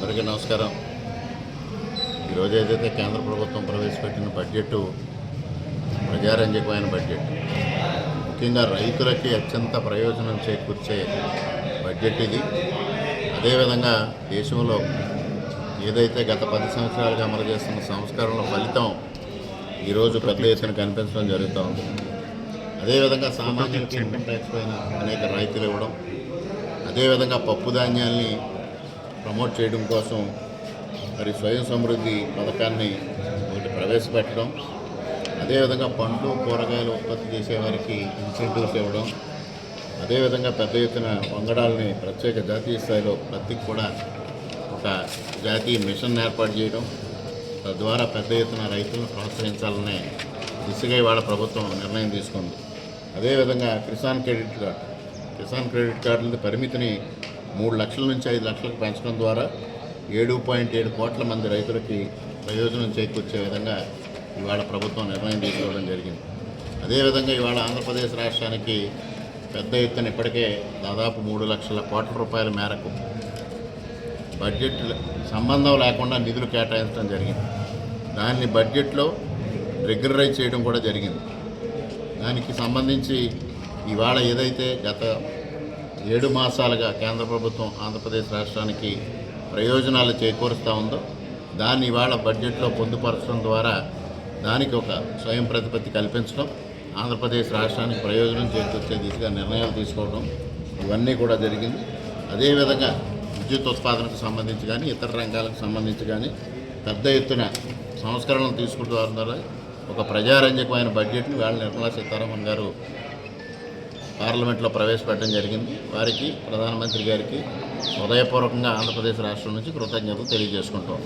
నమస్కారం. ఈరోజు ఏదైతే కేంద్ర ప్రభుత్వం ప్రవేశపెట్టిన బడ్జెట్ ప్రజారంజకమైన బడ్జెట్ ముఖ్యంగా రైతులకి అత్యంత ప్రయోజనం చేకూర్చే బడ్జెట్ ఇది. అదేవిధంగా దేశంలో ఏదైతే గత పది సంవత్సరాలుగా అమలు చేస్తున్న సంస్కరణల ఫలితం ఈరోజు పెద్ద ఎత్తున కనిపించడం జరుగుతూ ఉంది. అదేవిధంగా సామాజిక ఇన్కమ్ ట్యాక్స్ పైన అనేక రాయితీలు ఇవ్వడం అదేవిధంగా పప్పు ధాన్యాల్ని ప్రమోట్ చేయడం కోసం మరి స్వయం సమృద్ధి పథకాన్ని ఒకటి ప్రవేశపెట్టడం. అదేవిధంగా పండ్లు కూరగాయలు ఉత్పత్తి చేసేవారికి ఇన్సెంటివ్స్ ఇవ్వడం. అదేవిధంగా పెద్ద ఎత్తున వంగడాలని ప్రత్యేక జాతీయ స్థాయిలో ప్రతికి కూడా ఒక జాతీయ మిషన్ ఏర్పాటు చేయడం. తద్వారా పెద్ద ఎత్తున రైతులను ప్రోత్సహించాలనే దిశగా ఇవాళ ప్రభుత్వం నిర్ణయం తీసుకుంది. అదేవిధంగా Kisan credit card. Kisan credit కార్డుల పరిమితిని మూడు లక్షల నుంచి ఐదు లక్షలకు పెంచడం ద్వారా ఏడు పాయింట్ ఏడు కోట్ల మంది రైతులకి ప్రయోజనం చేకూర్చే విధంగా ఇవాళ ప్రభుత్వం నిర్ణయం తీసుకోవడం జరిగింది. అదేవిధంగా ఇవాళ ఆంధ్రప్రదేశ్ రాష్ట్రానికి పెద్ద ఎత్తున ఇప్పటికే దాదాపు మూడు లక్షల కోట్ల రూపాయల మేరకు బడ్జెట్ సంబంధం లేకుండా నిధులు కేటాయించడం జరిగింది. దాన్ని బడ్జెట్లో రెగ్యులరైజ్ చేయడం కూడా జరిగింది. దానికి సంబంధించి ఇవాళ ఏదైతే గత ఏడు మాసాలుగా కేంద్ర ప్రభుత్వం ఆంధ్రప్రదేశ్ రాష్ట్రానికి ప్రయోజనాలు చేకూరుస్తూ ఉందో దాన్ని ఇవాళ బడ్జెట్లో పొందుపరచడం ద్వారా దానికి ఒక స్వయం ప్రతిపత్తి కల్పించడం ఆంధ్రప్రదేశ్ రాష్ట్రానికి ప్రయోజనం చేకూర్చే దిశగా నిర్ణయాలు తీసుకోవడం ఇవన్నీ కూడా జరిగింది. అదేవిధంగా విద్యుత్ ఉత్పాదనకు సంబంధించి కానీ ఇతర రంగాలకు సంబంధించి కానీ పెద్ద ఎత్తున సంస్కరణలు తీసుకుంటున్న ద్వారా ఒక ప్రజారంజకమైన బడ్జెట్ని వేళ నిర్మలా సీతారామన్ గారు పార్లమెంట్లో ప్రవేశపెట్టడం జరిగింది. వారికి ప్రధానమంత్రి గారికి హృదయపూర్వకంగా ఆంధ్రప్రదేశ్ రాష్ట్రం నుంచి కృతజ్ఞతలు తెలియజేసుకుంటూ